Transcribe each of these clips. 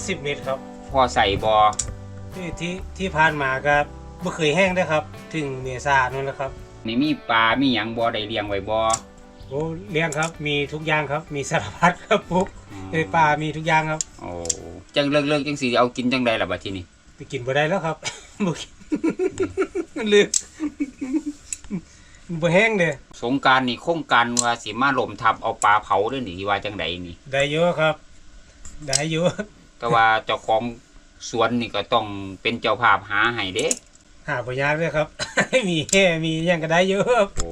ประมาณ10เมตรครับพอใส่บอที่ที่ที่ผ่านมาก็บ่เคยแห้งได้อครับ ถึงเมษานั่นแหละครับนี่มีปลา มีหยังบอได้เลี้ยงไว้บอโอ้เลี้ยงครับ มีทุกอย่างครับ มีสารพัดครับปุ๊กมเอ้ยปลามีทุกอย่างครับ โอ้จังเลิกเลิกจังสีเอากินจังใดล่ะบัดทีนี้ไปกินบ่ได้แล้วครับบ่กินมันลึกมันบ่แห้งเด้อสงกรารนี่โครงการว่าสิมาลมทับเอาปลาเผาเด้อนี่ว่าจังใดนี่ ได้เยอะครับ ได้เยอะ แต่ว่าเจ้าของสวนนี่ก็ต้องเป็นเจ้าภาพหาให้เด้ หาบ่ยากเลยครับ มีแห่มีหยังก็ได้เยอะครับโอ้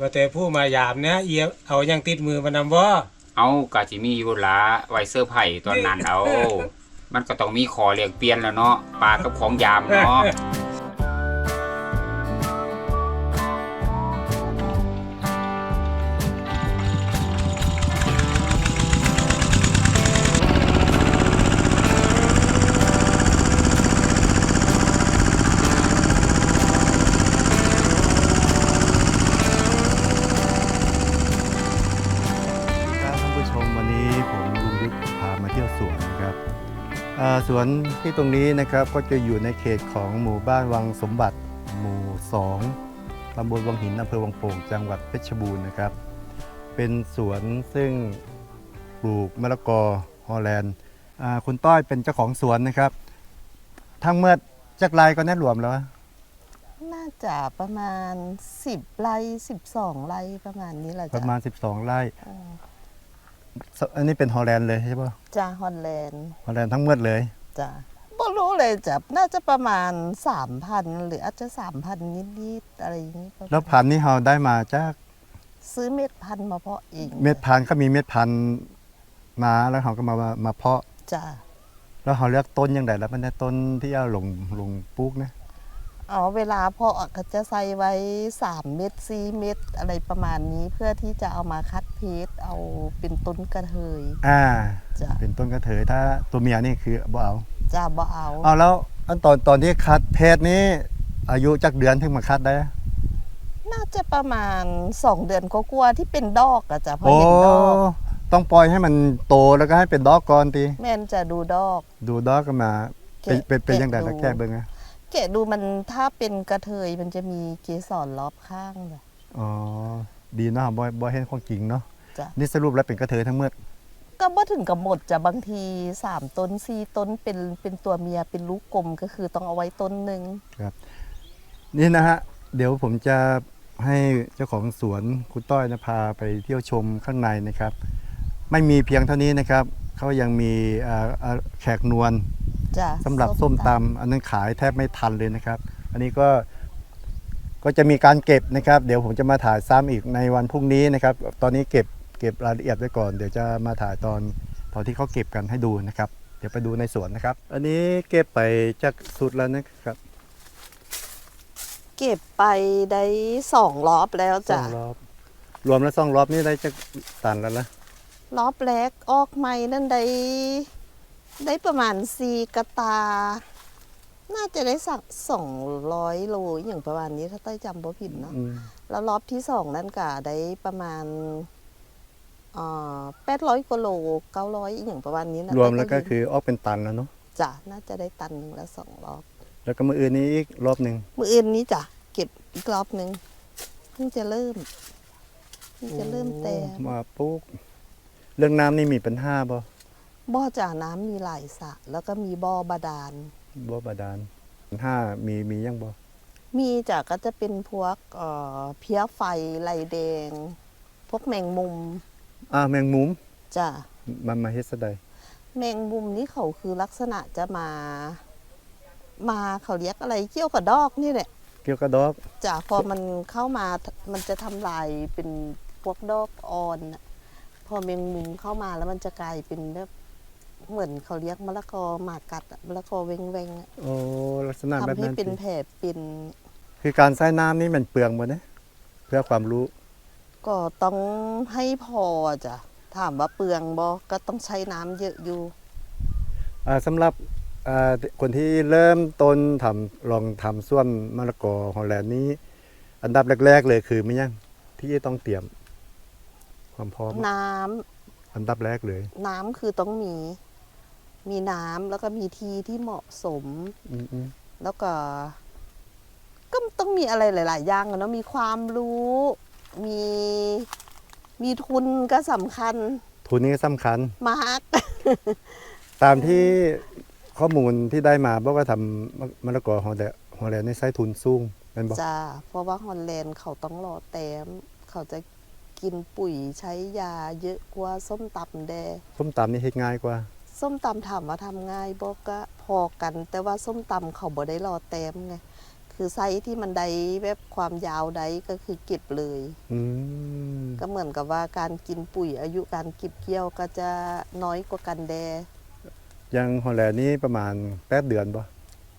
ว่าแต่ผู้มายามเนี่ยเอียเอาหยังติดมือมานำบ่เอากะสิมีอยู่ละไว้เสื้อร์ไผ่ตอนนั้นเอา มันก็ต้องมีขอเรียกเปลี่ยนแล้วเนาะปลากับของยามเนาะ วนที่ตรงนี้นะครับก็จะอยู่ในเขตของหมู่บ้านวังสมบัติ หมู่ 2ตำบลวังหินอำเภอวังโป่งจังหวัดเพชรบูรณ์นะครับ เป็นสวนซึ่งปลูกมะละกอฮอลแลนด์อ่าคุณต้อยเป็นเจ้าของสวนนะครับทั้งเมื่อจักรายก็แน่รวมแล้วน่าจะประมาณ 10ไร่12ไร่ประมาณนี้แหละปจ้ะระมาณ 12ไร่เออสอันนี้เป็นฮอลแลนด์เลยใช่ปะจ้าฮอลแลนด์ฮอลแลนด์ทั้งเมื่อเลย จ้ะบ่รู้เลยจ้ะน่าจะประมาณ3,000หรืออาจจะ3,000นิดๆอะไรอย่างนี้ประมาณแล้วพันธุ์นี้เราได้มาจากซื้อเม็ดพันธุ์มาเพาะเองเม็ดพันธุ์ก็มีเม็ดพันธุ์มาแล้วเขาก็มามามาเพาะ จ้ะแล้วเขาเลือกต้นยังไงแล้วมันได้ต้นที่เอาลงลงปลูกนะ อ๋อเวลาเพาะก็จะใส่ไว้ 3 เม็ด4เม็ดอะไรประมาณนี้เพื่อที่จะเอามาคัดเพชรเอาเป็นต้นกระเทย อ่า จ้ะ เป็นต้นกระเถยถ้าตัวเมียนี่คือบ่เอาจ้ะบ่เอาเอาแล้วอันตอนตอนที่คัดเพศนี้ อายุจักเดือนถึงมาคัดได้ น่าจะประมาณ 2 เดือนก็กลัวาๆที่เป็นดอกอะจ้ะพอโอ้เห็นดอกต้องปล่อยให้มันโตแล้วก็ให้เป็นดอกก่อนตีแม่นจะดูดอก ดูดอกก็มาเป็นแกะเป็นเป็นแกะยังไงแล้วดูแก้เบิ่งอะ แกะดูมันถ้าเป็นกระเทยมันจะมีเกสรรอบข้างจ้ะอ๋อ ดีเนาะบ่บ่เห็นของจริงเนาะจ้ะ นี่สรุปแล้วเป็นกระเถยทั้งหมดก็บ่ถึงกับหมดจ้ะบางที3ต้น4ต้นเป็นเป็นตัวเมียเป็นลูกกลมก็คือต้องเอาไว้ต้นหนึ่งนี่นะฮะ เดี๋ยวผมจะให้เจ้าของสวนคุณต้อยนะพาไปเที่ยวชมข้างในนะครับ ไม่มีเพียงเท่านี้นะครับเขายังมีอ่าอ่าแขกนวล จ้ะสำหรับส้มตำอันนั้นขายแทบไม่ทันเลยนะครับ อันนี้ก็ก็จะมีการเก็บนะครับ เดี๋ยวผมจะมาถ่ายซ้ำอีกในวันพรุ่งนี้นะครับ ตอนนี้เก็บเก็บรายละเอียดไว้ก่อน เดี๋ยวจะมาถ่ายตอนตอนที่เขาเก็บกันให้ดูนะครับ เดี๋ยวไปดูในสวนนะครับ อันนี้เก็บไปจากสุดแล้วนะครับเก็บไปได้สองรอบแล้วสจ้ะองรอบ รวมแล้วสองรอบนี่ได้จะตันแล้วนะรอบแรกออกใหม่นั่นได้ ได้ประมาณสี่กระตา น่าจะได้สักสองร้อยโลอย่างประมาณนี้ถ้าต้อยจำบ่ผิดเนาะอืมแล้วรอบที่สองนั่นก็ได้ประมาณแปดร้อยกว่าโลเก้าร้อยอย่างประมาณนี้นะรวมแล้วก็ต่คือออกเป็นตันแล้วเนาะจ้ะน่าจะได้ตันหนึ่งแล้วสองรอบ แล้วก็มืออื่นนี้อีกรอบหนึ่งมืออื่นนี้จ้ะเก็บอีกรอบหนึ่งเพิ่งจะเริ่มเพิ่งจะเริ่มแต่มาปุ๊กเรื่องน้ำนี่มีปัญหาบ่ บ่อจ่าน้ำมีหลายสระแล้วก็มีบ่อบาดาล บ่บาดาลปัญหามีมียังบ่มีจ้ะก็จะเป็นพวกเอ่อเพี้ยไฟไหลแดง พวกแมงมุมอ่าแมงมุมจ้ะมันมาเฮ็ดซะใดแมงมุมนี่เขาคือลักษณะจะมา มาเขาเรียกอะไรเกี่ยวกับดอกนี่แหละ เกี่ยวกับดอกจ้ะพอมันเข้ามา มันจะทำลายเป็นพวกดอกอ่อนน่ะพอแมงมุมเข้ามาแล้วมันจะกลายเป็นแบบ เหมือนเขาเรียกมะละกอหมากกัดอะมะละกอเวงเวงๆอะโอ้ลักษณะแบบทำให้นั้นเป็นสิแผลเป็นคือการใช้น้ำนี่มันเปลืองบ่นะเพื่อความรู้ ก็ต้องให้พอจ้ะถามว่าเปลืองบ่ก็ต้องใช้น้ำเยอะอยู่ อ่าสำหรับอ่าคนที่เริ่มต้นทำลองทำส่วนมะละกอฮอลแลนด์นี้ อันดับแรก ๆ เลยคือไม่ยังที่ต้องเตรียมคความพร้อมน้ำอันดับแรกเลย น้ำคือต้องมี มีน้ำแล้วก็มีที่ที่เหมาะสม อืมอืมแล้วก็ ก็ต้องมีอะไรหลาย ๆ อย่างอะเนาะมีความรู้ มีมีทุนก็สำคัญทุนนี้สำคัญ มาก ตามที่ข้อมูลที่ได้มาบอกว่าทำมะมะละกอฮอลแลนด์ฮอลแลนด์ในใช้ทุนสูงแม่นบอกจ้าเพราะว่าฮอลแลนด์เขาต้องรอแต้ม เขาจะกินปุ๋ยใช้ยาเยอะกว่าส้มตำแด ส้มตำนี่เฮ็ดง่ายกว่า ส้มตำถามว่าทำง่ายบอกก็พอกัน แต่ว่าส้มตำเขาบ่ได้รอแต้มไงคือไซส์ที่มันได้แบบความยาวได้ก็คือเก็บเลยอืมก็เหมือนกับว่าการกินปุ๋ยอายุการเก็บเกี่ยวก็จะน้อยกว่ากันแดอยังฮอลแลนด์นี่ประมาณแปดเดือนบ่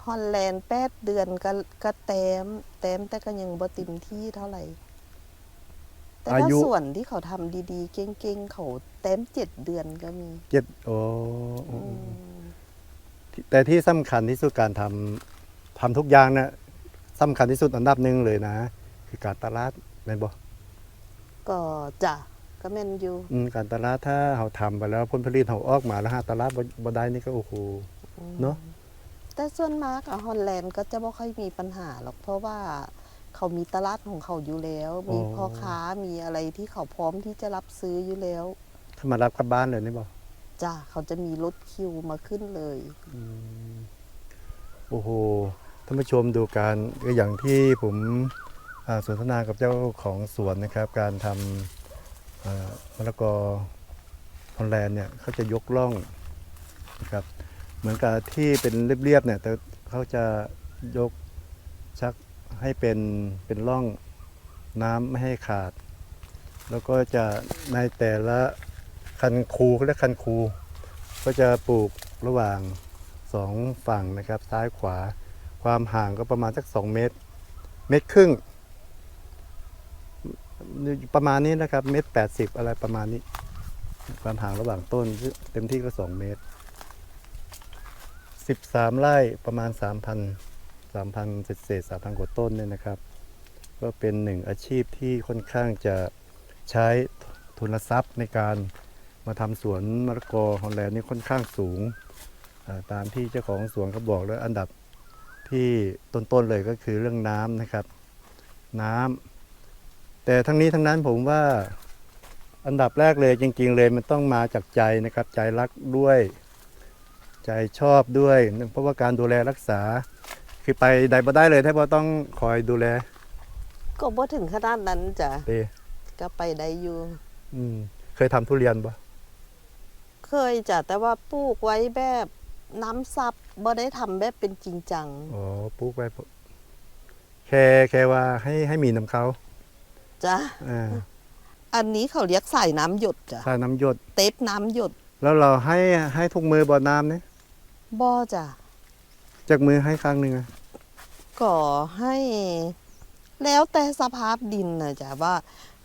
ฮอลแลนด์แปดเดือนก็ก็แต้มแต้มแต่ก็ยังบ่เต็มที่เท่าไหร่ แต่ว่าส่วนที่เขาทำดีๆ เก่งๆ เขาแต้มเจ็ดเดือนก็มีเจ็ดโอ้โอ้อืมแต่ที่สำคัญที่สุดการทำทำทุกอย่างนะสำคัญที่สุดอันดับหนึ่งเลยนะ คือการตลาดแม่นบ่ก็จ้ะก็แม่นอยู่อืมการตลาดถ้าเราทำไปแล้วผลผลิตเราออกมาแล้วหาตลาดบ่บ่ได้นี่ก็โอ้โหเนอะแต่ส่วนมากอะฮอลแลนด์ก็จะไม่ค่อยมีปัญหาหรอกเพราะว่า เขามีตลาดของเขาอยู่แล้ว มีพ่อค้ามีอะไรที่เขาพร้อมที่จะรับซื้ออยู่แล้วถ้ามารับกลับบ้านเลยนี่บ่จ้ะเขาจะมีรถคิวมาขึ้นเลยโอ้โหท่านผู้ชมดูการก็อย่างที่ผมอ่าสนทนากับเจ้าของสวนนะครับ การทำอ่ามะละกอฮอลแลนด์เนี่ยเขาจะยกล่องนะครับ เหมือนกับที่เป็นเรียบๆเนี่ยแต่เขาจะยกชัก ให้เป็นเป็นร่องน้ำไม่ให้ขาด แล้วก็จะในแต่ละคันคูเขาเรียกคันคู ก็จะปลูกระหว่างสองฝั่งนะครับซ้ายขวา ความห่างก็ประมาณสักสองเมตร เมตรครึ่ง ประมาณนี้นะครับ เมตรแปดสิบอะไรประมาณนี้ ความห่างระหว่างต้นเต็มที่ก็สองเมตรสิบสามไร่ประมาณสามพัน สามพันเศษสามพันกว่าต้นเนี่ยนะครับ ก็เป็นหนึ่งอาชีพที่ค่อนข้างจะใช้ทุนทรัพย์ในการมาทำสวนมะละกอฮอลแลนด์นี่ค่อนข้างสูง ตามที่เจ้าของสวนเขาบอกแล้วอันดับที่ต้นๆเลยก็คือเรื่องน้ำนะครับ น้ำแต่ทั้งนี้ทั้งนั้นผมว่าอันดับแรกเลยจริง ๆ เลยมันต้องมาจากใจนะครับ ใจรักด้วย ใจชอบด้วย เพราะว่าการดูแลรักษา คือไปใดบ่ได้เลยถ้าบ่ต้องคอยดูแล ก็บ่ถึงขนาดนั้นจ้ะเตก็ไปได้อยู่ อืม เคยทำทุเรียนบ่เคยจ้ะแต่ว่าปลูกไว้แบบน้ำซับบ่ได้ทำแบบเป็นจริงจัง อ๋อปลูกไว้พอแค่แค่ว่าให้ให้มีน้ำเขาจ้ะ อ่าอันนี้เขาเรียกสายน้ำหยดจ้ะใส่น้ำหยด เต็บน้ำหยดแล้วเราให้ให้ทุกมือบ่อน้ำเนี่ยบ่จ้ะจากมือให้ข้างหนึ่งอะ ก็ให้แล้วแต่สภาพดินนะจ้ะว่า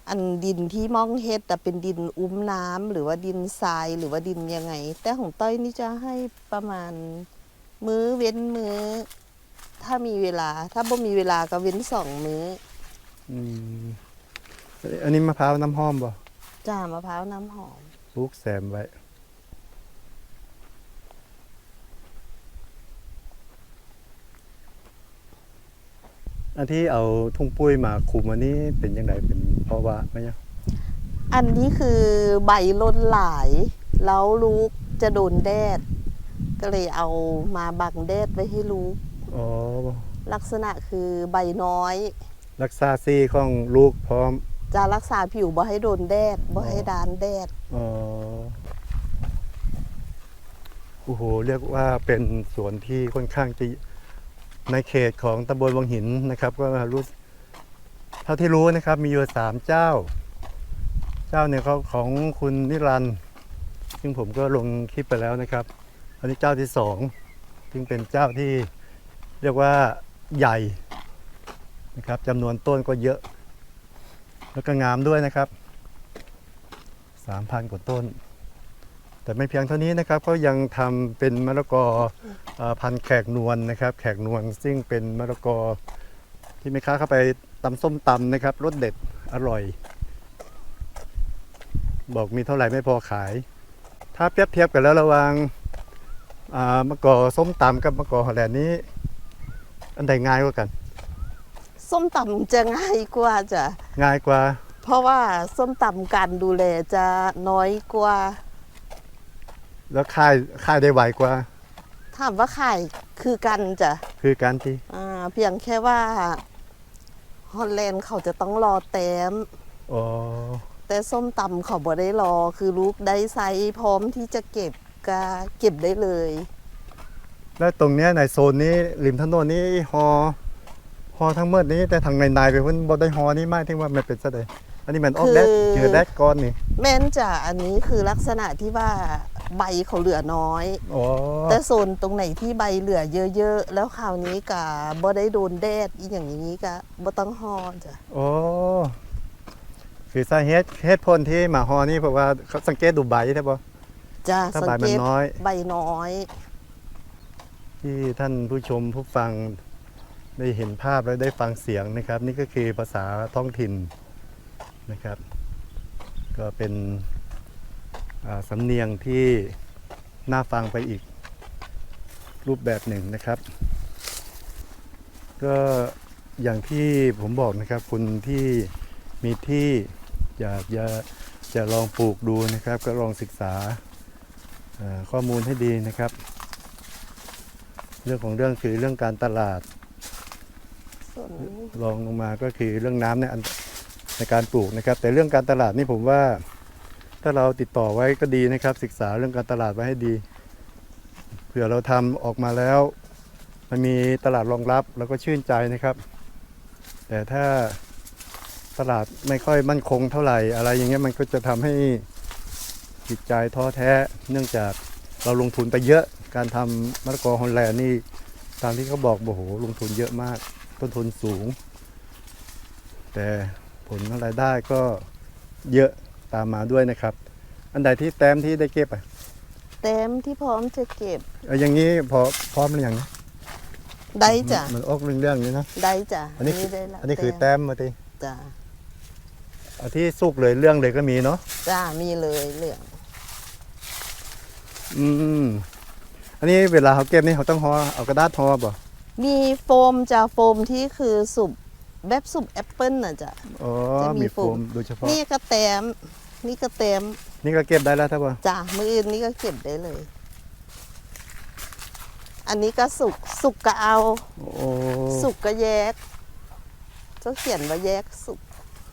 อันดินที่มองเฮ็ดแต่เป็นดินอุ้มน้ำหรือว่าดินทรายหรือว่าดินยังไง แต่ของต้อยนี่จะให้ประมาณมื้อเว้นมื้อ ถ้ามีเวลา ถ้าบ่มีเวลาก็เว้นสองมื้ออืมอันนี้มะพร้าวน้ำหอมบ่จ้ามะพร้าวน้ำหอมปลูกแซมไว้ อันที่เอาทุ่งปุ้ยมาคุมอันนี้เป็นยังไงเป็นเพราะว่าไม่ยังอันนี้คือใบล้นหลาย แล้วลูกจะโดนแดด ก็เลยเอามาบังแดดไว้ให้ลูกอ๋อลักษณะคือใบน้อย รักษาซี่ของลูกพร้อม จะรักษาผิวบ่ให้โดนแดดบ่ให้ดานแดดอ๋อโอ้โหเรียกว่าเป็นสวนที่ค่อนข้างจะ ในเขตของตำบลวังหินนะครับ ก็รู้เท่าที่รู้นะครับมีอยู่สามเจ้า เจ้าเนี่ยเขาของคุณนิรันด์ซึ่งผมก็ลงคลิปไปแล้วนะครับ อันนี้เจ้าที่สองซึ่งเป็นเจ้าที่เรียกว่าใหญ่นะครับจำนวนต้นก็เยอะ แล้วก็งามด้วยนะครับสามพันกว่าต้น แต่ไม่เพียงเท่านี้นะครับก็ยังทำเป็นมะละกอเอ่อพันธุ์แขกนวลนะครับ แขกนวลซึ่งเป็นมะละกอที่ไม่ค้าเข้าไปตำส้มตำนะครับรสเด็ดอร่อย บอกมีเท่าไหร่ไม่พอขาย ถ้าเปรียบเทียบกันแล้วระหว่างอ่ามะกอกส้มตำกับมะกอกฮอลแลนด์นี้ อันใดง่ายกว่ากัน ส้มตำจะง่ายกว่าจ้ะง่ายกว่า เพราะว่าส้มตำการดูแลจะน้อยกว่า แล้วค่ายค่ายได้ไวกว่า ถามว่าขายคือกันจ้ะคือการที่อ่าเพียงแค่ว่าฮอลแลนด์เขาจะต้องรอแต้ม อ๋อแต่ส้มตำเขาบ่ได้รอ คือลูกได้ไซส์พร้อมที่จะเก็บก็เก็บได้เลย แล้วตรงเนี้ยในโซนนี้ริมถนนนี้ฮอฮอทั้งหมดนี้แต่ทางในในไปเพิ่นบ่ได้ฮอนี่ไม่ถึงว่ามันเป็นซะใดอันนี้มันออกแดดคือ เจอแดดก้อนนี่ แม่นจ้ะอันนี้คือลักษณะที่ว่า ใบเขาเหลือน้อย อ๋อแต่โซนตรงไหนที่ใบเหลือเยอะๆ แล้วคราวนี้กะบ่ได้โดนแดดอีอย่างนี้ก็บ่ต้องฮอจ้ะอ๋อคือสาเหตุเหตุผลที่มาฮอนี่เพราะว่าเขาสังเกตดูใบใช่ปะ จ้ะถ้าสัใบงมัเกนตน้อย ใบน้อย ที่ท่านผู้ชมผู้ฟังได้เห็นภาพและได้ฟังเสียงนะครับ นี่ก็คือภาษาท้องถิ่นนะครับ ก็เป็นอ่า สำเนียงที่น่าฟังไปอีกรูปแบบหนึ่งนะครับ ก็อย่างที่ผมบอกนะครับคุณที่มีที่อยากจะจะลองปลูกดูนะครับ ก็ลองศึกษาเอ่อข้อมูลให้ดีนะครับ เรื่องของเรื่องคือเรื่องการตลาดส่วนนี้รองลงมาก็คือเรื่องน้ำในอันในการปลูกนะครับ แต่เรื่องการตลาดนี่ผมว่า ถ้าเราติดต่อไว้ก็ดีนะครับ ศึกษาเรื่องการตลาดไว้ให้ดี เผื่อเราทำออกมาแล้ว มันมีตลาดรองรับแล้วก็ชื่นใจนะครับ แต่ถ้าตลาดไม่ค่อยมั่นคงเท่าไหร่ อะไรอย่างเงี้ยมันก็จะทำให้จิตใจท้อแท้ เนื่องจากเราลงทุนไปเยอะการทำมะละกอฮอลแลนด์นี่ตามที่เขาบอกโอ้โหลงทุนเยอะมาก ต้นทุนสูง แต่ผลรายได้ก็เยอะ ตามมาด้วยนะครับ อันใดที่แต้มที่ได้เก็บอะเต็มที่พร้อมจะเก็บ เอาอย่างนี้พอพร้อมหรือยังนะได้จ้ะมันออกเรื่องๆนี้นะ ได้จ้ะอันนี้คือได้ละอันนี้คือแต้มมาทีจ้ะเอาที่สุกเลยเรื่องเลยก็มีเนาะจ้ะมีเลยเหลืองอืมอันนี้เวลาเขาเก็บนี่เขาต้องห่อเอากระดาษห่อป่ะมีโฟมจ้ะโฟมที่คือสุบ แบบสุบแอปเปิลน่ะจ้ะอ๋อจะมีมีโฟโฟมมโดยเฉพาะ นี่ก็แต้มนี่ก็แต้มนี่ก็เก็บได้แล้วท่าป่ะจ้ะมืออื่นนี่ก็เก็บได้เลย อันนี้ก็สุกสุกก็เอาโอ้สุกก็แยกเขาเขียนว่าแยกสุก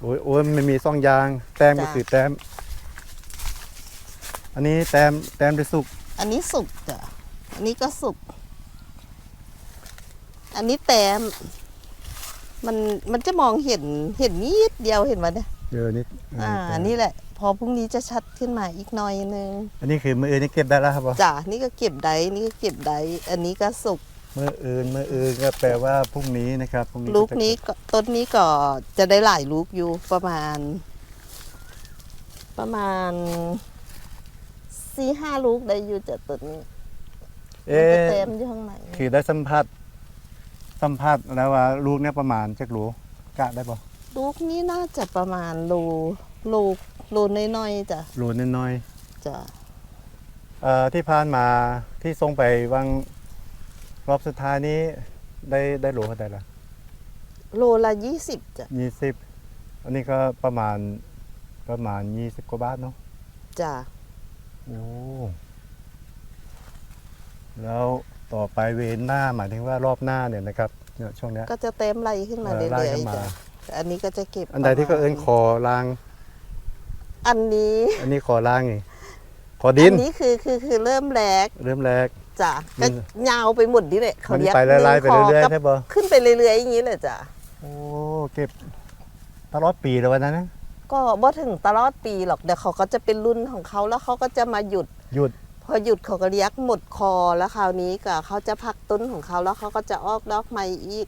โอ้ยโอ้ยมันมีซองยาง แต้มก็จ้ะคือแต้ม อันนี้แต้มแต้มได้สุก อันนี้สุกจ้ะอันนี้ก็สุก อันนี้แต้ม มันมันจะมองเห็นเห็นนิดเดียวเห็นไหมเนี่ยเดี๋ยวนี้อ่าแต้มนี่แหละ พอพรุ่งนี้จะชัดขึ้นมาอีกหน่อยนึงอันนี้คือมืออื่นนี่เก็บได้แล้วครับป่ะจ้ะนี่ก็เก็บได้นี่ก็เก็บได้อันนี้ก็สุกมืออื่นมืออื่นก็แปลว่าพรุ่งนี้นะครับพรุ่งนี้ลูกจะนี้ก็ต้นนี้ก็จะได้หลายลูกอยู่ประมาณ ประมาณสี่ห้าลูกได้อยู่จากต้นนี้มัเอ๊นจะะเต็มอยู่ข้างในคือได้สัมผัส สัมผัสแล้วว่าลูกเนี่ยประมาณจักโหลกะได้ป่ะลูกนี้น่าจะประมาณโลโลโลน้อยๆจ้ะโหลน้อยจ้ะๆเอ่อที่ผ่านมาที่ส่งไปวางรอบสุดท้ายนี้ได้ได้โหลเท่าไหร่ละโลละยี่สิบจ้ะยี่สิบอันนี้ก็ประมาณประมาณยี่สิบกว่าบาทเนาะจ้ะโอ้แล้ว ต่อไปเวนหน้าหมายถึงว่ารอบหน้าเนี่ยนะครับเนี่ยช่วงเนี้ย ก็จะเต็มไหลขึ้นมาเอ่เรื่อไล่อยขึ้นๆมาจ้ะอันนี้ก็จะเก็บอันใดที่เขาประมาณเอิ้นคอลาง อันนี้อันนี้คอลางไงคอดินอันนี้คือคือคือเริ่มแรกเริ่มแรก จ้ะมัก็น ยาวไปหมดนี่แหละเขามันเรียกไปไล่ๆไปหนึ่งเรื่อยคๆใช่ปะขึ้นไปเรื่อยๆอย่างนี้เลยจ้ะโอ้เก็บตลอดปีเลยวันนั้นนะก็บ่ถึงตลอดปีหรอกเดี๋ยวเขาก็จะเป็นรุ่นของเขาแล้วเขาก็จะมาหยุด หยุด พอหยุดเขาก็เรียกหมดคอแล้วคราวนี้ก็เขาจะพักต้นของเขาแล้วเขาก็จะออกดอกใหม่อีก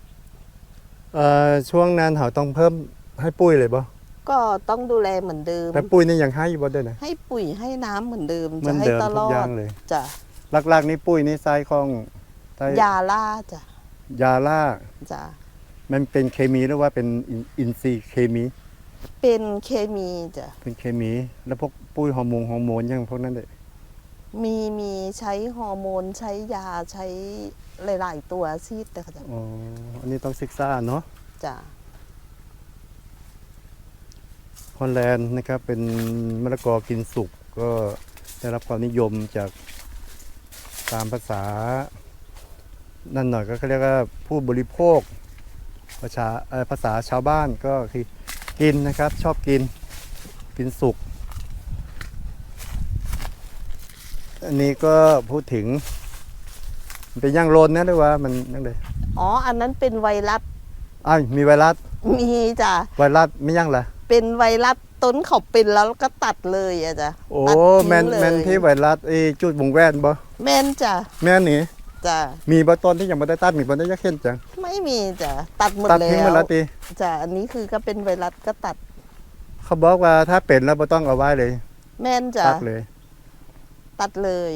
เอ่อช่วงนั้นเขาต้องเพิ่มให้ปุ้ยเลยบ่ก็ต้องดูแลเหมือนเดิม แต่ปุ้ยนี่ยังให้อยู่บ่ได้นะ ให้ปุ๋ยให้น้ำเหมือนเดิมเหมืจะอนให้เดิมตทุลกออย่าดงเลย จ้ะหลักๆนี่ปุ้ยนี่ใส่ของใส่ยาล่าจ้ะยาล่าจ้ะมันเป็นเคมีหรือว่าเป็นอินอินทรีย์เคมี เป็นเคมีจ้ะเป็นเคมี แล้วพวกปุ้ยฮอร์โมนฮอร์โมนยังพวกนั้นเลย มีมีใช้ฮอร์โมนใช้ยาใช้หลาย ๆ ตัวซีดแต่ค่ะจ้ะอ๋ออันนี้ต้องศึกษาเนาะจ้ะฮอลแลนด์นะครับเป็นมะละกอกินสุกก็ได้รับความนิยมจากตามภาษา นั่นหน่อยก็เขาเรียกว่าผู้บริโภคภาษาเอ่อภาษาชาวบ้านก็คือกินนะครับ ชอบกินกินสุก อันนี้ก็พูดถึง มันเป็นย่างโรนนะหรือว่ามันนั่นเลยอ๋อ อันนั้นเป็นไวรัส อ้าวมีไวรัสมีจ้ะ ไวรัสไม่ย่างเหรอเป็นไวรัสต้นเขาเป็นแล้วก็ตัดเลยอะจ้ะโอ้ตัดทิ้งแมนเลยแมนที่ไวรัสไอ้จุดวงแว่นบ่แม่นจ้ะแม่นนี่จ้ะมีบ่ต้นที่ยังไม่ได้ตัดมีบ่ได้ยักเห็นจังไม่มีจ้ะตัดหมดตัดแล้ทิ้งหมดวแล้วติจ้ะอันนี้คือก็เป็นไวรัสก็ตัด เขาบอกว่าถ้าเป็นแล้วบ่ต้องเอาไว้เลย แม่นจ้ะตัดเลย ตัดเลย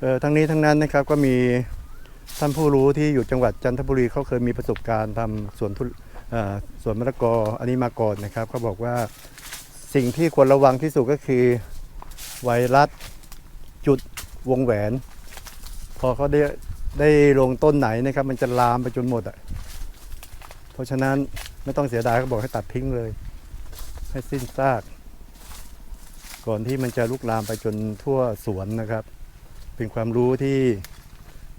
เออทั้งนี้ทั้งนั้นนะครับก็มีท่านผู้รู้ที่อยู่จังหวัดจันทบุรีเขาเคยมีประสบการณ์ทำสวนทุเอ่อสวนมะละกออันนี้มาก่อนนะครับเขาบอกว่าสิ่งที่ควรระวังที่สุดก็คือไวรัสจุดวงแหวน พอเขาได้ได้ลงต้นไหนนะครับ มันจะลามไปจนหมดอะเพราะฉะนั้นไม่ต้องเสียดายเขาบอกให้ตัดทิ้งเลย ให้สิ้นซาก ก่อนที่มันจะลุกลามไปจนทั่วสวนนะครับ เป็นความรู้ที่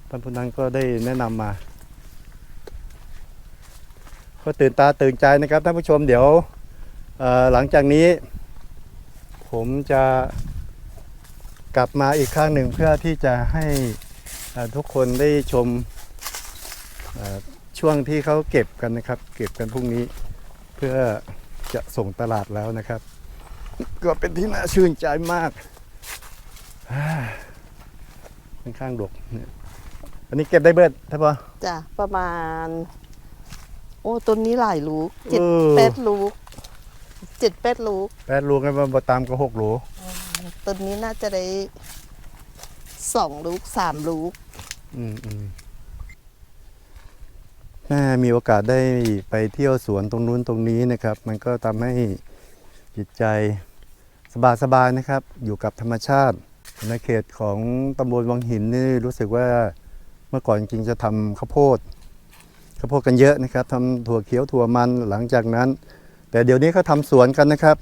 ท่านผู้นั้นก็ได้แนะนำมา ก็ตื่นตาตื่นใจนะครับท่านผู้ชมเดี๋ยวหลังจากนี้ ผมจะกลับมาอีกครั้งหนึ่งเพื่อที่จะให้ทุกคนได้ชมช่วงที่เขาเก็บกันนะครับ เก็บกันพรุ่งนี้ เพื่อจะส่งตลาดแล้วนะครับ ก็เป็นที่น่าชื่นใจมากค่อนข้างดกเนี่ยอันนี้เก็บได้เบิดใช่ปะจ้ะประมาณ โอ้ต้นนี้หลายลูกเจ็ดเออแปดลูกเจ็ดแปดลูกแปดลูกกันมาตามก็หกโหลต้นนี้น่าจะได้สองลูกสามลูก อืมอืมแม่มีโอกาสได้ไปเที่ยวสวนตรงนู้นตรงนี้นะครับ มันก็ทำให้จิตใจ สบายๆนะครับ อยู่กับธรรมชาติในเขตของตำบลวังหินนี่รู้สึกว่าเมื่อก่อนจริงจะทำข้าวโพดข้าวโพดกันเยอะนะครับทำถั่วเขียวถั่วมันหลังจากนั้น แต่เดี๋ยวนี้เขาทำสวนกันนะครับ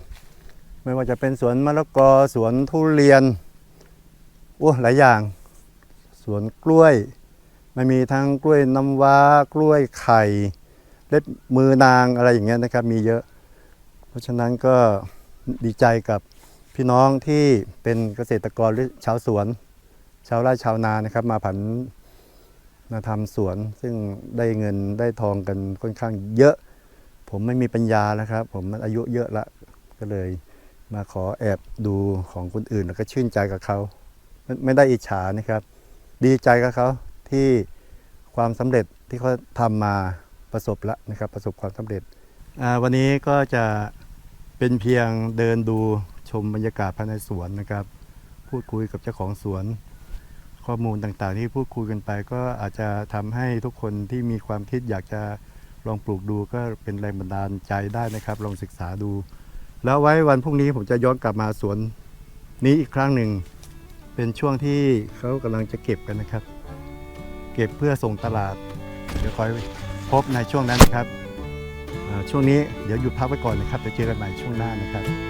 ไม่ว่าจะเป็นสวนมะละกอสวนทุเรียนโอ้หลายอย่าง สวนกล้วยมันมีทั้งกล้วยน้ำว้ากล้วยไข่เล็บมือนางอะไรอย่างเงี้ยนะครับ มีเยอะ เพราะฉะนั้นก็ดีใจกับ พี่น้องที่เป็นเกษตรกรหรือชาวสวน ชาวไร่ชาวนานะครับ มาผันมาทำสวน ซึ่งได้เงินได้ทองกันค่อนข้างเยอะ ผมไม่มีปัญญาแล้วครับ ผมมันอายุเยอะละก็เลยมาขอแอบดูของคนอื่นแล้วก็ชื่นใจกับเขา ไม่ไม่ได้อิจฉานะครับ ดีใจกับเขาที่ความสำเร็จที่เขาทำมาประสบแล้วนะครับ ประสบความสำเร็จวันนี้ก็จะเป็นเพียงเดินดู ชมบรรยากาศภายในสวนนะครับ พูดคุยกับเจ้าของสวน ข้อมูลต่างๆ ที่พูดคุยกันไป ก็อาจจะทำให้ทุกคนที่มีความคิดอยากจะลองปลูกดูก็เป็นแรงบันดาลใจได้นะครับ ลองศึกษาดู แล้วไว้วันพรุ่งนี้ผมจะย้อนกลับมาสวนนี้อีกครั้งหนึ่ง เป็นช่วงที่เขากำลังจะเก็บกันนะครับ เก็บเพื่อส่งตลาด เดี๋ยวคอยพบในช่วงนั้นนะครับช่วงนี้เดี๋ยวหยุดพักไว้ก่อนนะครับจะเจอกันใหม่ช่วงหน้านะครับ